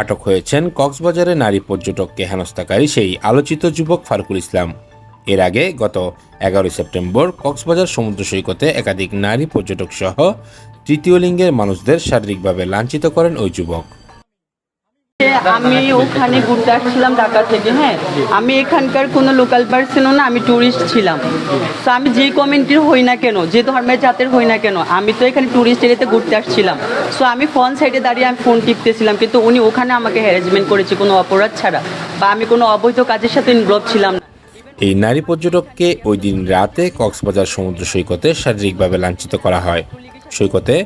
আটক হয়েছেন কক্সবাজারে নারী পর্যটককে হেনস্থাকারী সেই আলোচিত যুবক ফারুকুল ইসলাম। এর আগে গত এগারোই সেপ্টেম্বর কক্সবাজার সমুদ্র সৈকতে একাধিক নারী পর্যটক সহ তৃতীয় লিঙ্গের মানুষদের শারীরিকভাবে লাঞ্ছিত করেন ওই যুবক। আমি ওখানে ঘুরতে আসছিলাম ঢাকা থেকে হ্যাঁ? আমি এখানকার কোনো লোকাল পার্সনও না, আমি ট্যুরিস্ট ছিলাম। তো আমি যে কমিউনিটির হই না কেন, যে ধর্মের জাতের হই না কেন, আমি তো এখানে ট্যুরিস্ট এরিয়াতে ঘুরতে আসছিলাম। সো আমি ফোন সাইডে দাঁড়িয়ে আমি ফোন টিপতেছিলাম, কিন্তু উনি ওখানে আমাকে হ্যারাসমেন্ট করেছে কোনো অপরাধ ছাড়া, বা আমি কোনো অবৈধ কাজের সাথে ইনভলভ ছিলাম না। এই নারী পর্যটককে ওই দিন রাতে কক্সবাজার সমুদ্র সৈকতে শারীরিকভাবে লাঞ্ছিত করা হয়। সৈকতে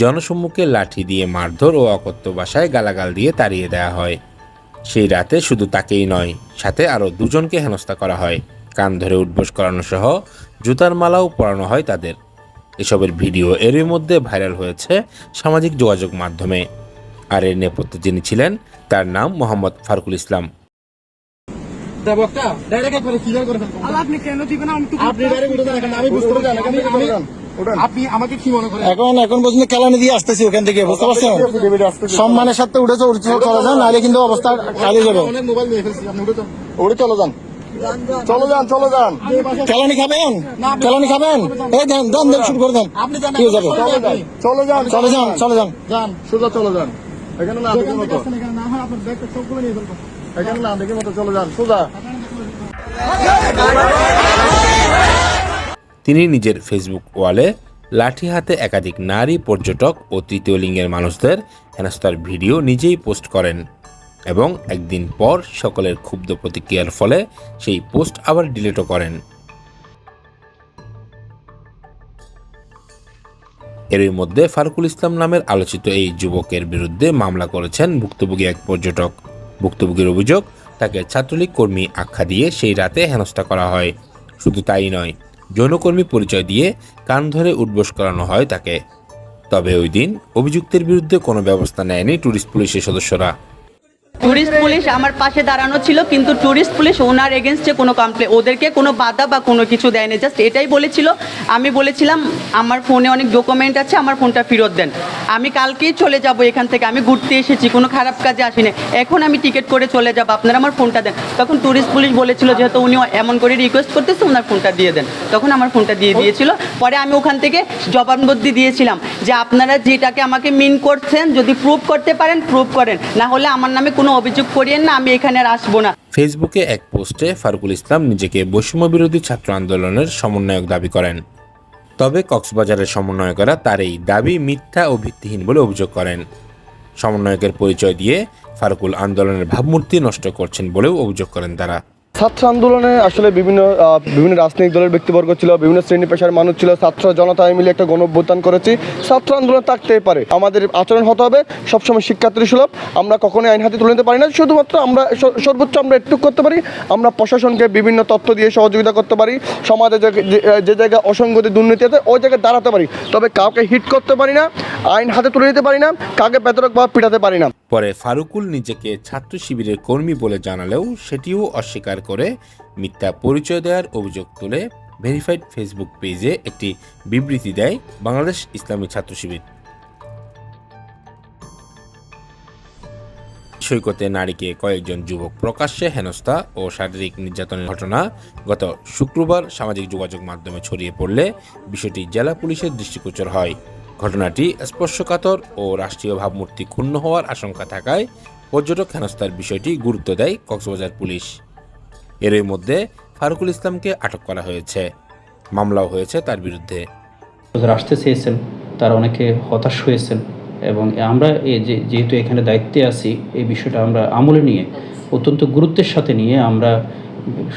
জনসম্মুখে লাঠি দিয়ে মারধর ও অকথ্য ভাষায় গালাগাল দিয়ে তাড়িয়ে দেওয়া হয়। সেই রাতে শুধু তাকেই নয় সাথে আরও দুজনকে হেনস্থা করা হয়। কান ধরে উঠবোস করানো সহ জুতার মালাও পরানো হয় তাদের। এসবের ভিডিও এরই মধ্যে ভাইরাল হয়েছে সামাজিক যোগাযোগ মাধ্যমে। আর এর নেপথ্যে যিনি ছিলেন তার নাম মোহাম্মদ ফারুকুল ইসলাম। দেবকটা ডাইরেক্ট একবারে ক্লিয়ার করে ফেলব আপনি কেন দিবেন? আমি বুঝতে পারছি। আমি আমি আপনি আমাকে কি মনে করেন? এখন এখন পর্যন্ত কেলানি দিয়ে আসতেছি ওখান থেকে বুঝতে পারছেন? সম্মানের সাথে উঠেছে উঠে চলে যান নাহলে কিন্তু অবস্থা কাজে যাবে। অনেক মোবাইল নিয়ে ফেলছি আপনি উঠে উঠে চলে যান। চলে যান চলে যান। কেলানি খাবেন? কেলানি খাবেন? এই দেন দেন দেন শুরু করে দেন। কি যাবে চলে যান। চলে যান চলে যান যান। সোজা চলে যান। এখানে না দেখে মতো। হয় এখানে না দেখে মতো চলে যান সোজা। তিনি নিজের ফেসবুক ওয়ালে লাঠি হাতে একাধিক নারী, পর্যটক ও তৃতীয় লিঙ্গের মানুষদের হেনস্থার ভিডিও নিজেই পোস্ট করেন এবং একদিন পর সকলের ক্ষুব্ধ প্রতিক্রিয়ার ফলে সেই পোস্ট আবার ডিলিটও করেন। এরই মধ্যে ফারুকুল ইসলাম নামের আলোচিত এই যুবকের বিরুদ্ধে মামলা করেছেন ভুক্তভোগী এক পর্যটক। ভুক্তভোগীর অভিযোগ, তাকে ছাত্রলীগ কর্মী আখ্যা দিয়ে সেই রাতে হেনস্থা করা হয়। শুধু তাই নয় যৌনকর্মী পরিচয় দিয়ে কান ধরে উঠবোস করানো হয় তাকে। তবে ওই দিন অভিযুক্তের বিরুদ্ধে কোনো ব্যবস্থা নেয়নি ট্যুরিস্ট পুলিশের সদস্যরা। ট্যুরিস্ট পুলিশ আমার পাশে দাঁড়ানো ছিল, কিন্তু ট্যুরিস্ট পুলিশ ওনার এগেনস্টে কোনো কমপ্লেন ওদেরকে কোনো বাধা বা কোনো কিছু দেয়নি জাস্ট এটাই বলেছিল। আমি বলেছিলাম, আমার ফোনে অনেক ডকুমেন্ট আছে, আমার ফোনটা ফেরত দেন। আমি কালকেই চলে যাব এখান থেকে, আমি ঘুরতে এসেছি, কোনো খারাপ কাজে আসিনি। এখন আমি টিকিট করে চলে যাব, আপনারা আমার ফোনটা দেন। তখন ট্যুরিস্ট পুলিশ বলেছিল, যেহেতু উনি এমন করে রিকোয়েস্ট করতেছে, ওনার ফোনটা দিয়ে দেন। তখন আমার ফোনটা দিয়ে দিয়েছিল। পরে আমি ওখান থেকে জবানবন্দি দিয়েছিলাম, যে আপনারা যেটাকে আমাকে মিন করছেন, যদি প্রুভ করতে পারেন প্রুভ করেন। না হলে আমার নামে কোনো অভিযোগ করিয়েন না, আমি এখানে আর আসব না। ফেসবুকে এক পোস্টে ফারুকুল ইসলাম নিজেকে বৈষম্য বিরোধী ছাত্র আন্দোলনের সমন্বয়ক দাবি করেন। তবে কক্সবাজারের সমন্বয়করা তার এই দাবি মিথ্যা ও ভিত্তিহীন বলে অভিযোগ করেন। সমন্বয়কের পরিচয় দিয়ে ফারুকুল আন্দোলনের ভাবমূর্তি নষ্ট করছেন বলেও অভিযোগ করেন তারা। ছাত্র আন্দোলনে আসলে বিভিন্ন বিভিন্ন রাজনৈতিক দলের ব্যক্তিবর্গ ছিল, বিভিন্ন শ্রেণি পেশার মানুষ ছিল, ছাত্র জনতা মিলে একটা গণঅভ্যুত্থান করেছি। ছাত্র আন্দোলন থাকতেই পারে। আমাদের আচরণ হতে হবে। সবসময় শিক্ষার্থী সুলভ। আমরা কখনোই আইন হাতে তুলে নিতে পারি না। শুধুমাত্র আমরা সর্বোচ্চ আমরা একটু করতে পারি। আমরা প্রশাসনকে বিভিন্ন তথ্য দিয়ে সহযোগিতা করতে পারি। সমাজে যে জায়গায় অসঙ্গতি, দুর্নীতি আছে, ওই জায়গায় দাঁড়াতে পারি। তবে কাউকে হিট করতে পারি না। আইন হাতে তুলে নিতে পারি না। কাউকে বেতরক বা পিটাতে পারি না। পরে ফারুকুল নিজেকে ছাত্র শিবিরের কর্মী বলে জানালেও সেটিও অস্বীকার করে মিথ্যা পরিচয় দেওয়ার অভিযোগ তুলে ভেরিফাইড ফেসবুক পেজে একটি বিবৃতি দেয় বাংলাদেশ ইসলামী ছাত্র শিবির। সৈকতে নারীকে কয়েকজন যুবক প্রকাশ্যে হেনস্থা ও শারীরিক নির্যাতনের ঘটনা গত শুক্রবার সামাজিক যোগাযোগ মাধ্যমে ছড়িয়ে পড়লে বিষয়টি জেলা পুলিশের দৃষ্টিগোচর হয়। ঘটনাটি স্পর্শকাতর ও রাষ্ট্রীয় ভাবমূর্তি ক্ষুণ্ণ হওয়ার আশঙ্কা থাকায় পর্যটক হেনস্থার বিষয়টি গুরুত্ব দেয় কক্সবাজার পুলিশ। এরই মধ্যে ফারুকুল ইসলামকে আটক করা হয়েছে। মামলাও হয়েছে তার বিরুদ্ধে। আসতে চেয়েছেন তারা অনেকে হতাশ হয়েছেন এবং আমরা এই যে যেহেতু এখানে দায়িত্বে আছি, এই বিষয়টা আমরা আমলে নিয়ে, অত্যন্ত গুরুত্বের সাথে নিয়ে আমরা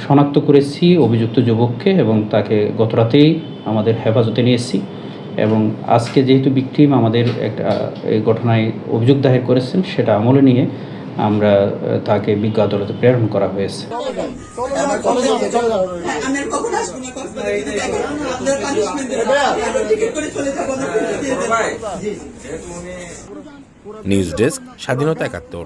শনাক্ত করেছি অভিযুক্ত যুবককে এবং তাকে গতরাতেই আমাদের হেফাজতে নিয়ে এসেছি এবং আজকে যেহেতু বিক্টিম আমাদের একটা এই ঘটনায় অভিযোগ দায়ের করেছেন সেটা আমলে নিয়ে আমরা তাকে বিজ্ঞ আদালতে প্রেরণ করা হয়েছে। নিউজ ডেস্ক স্বাধীনতা একাত্তর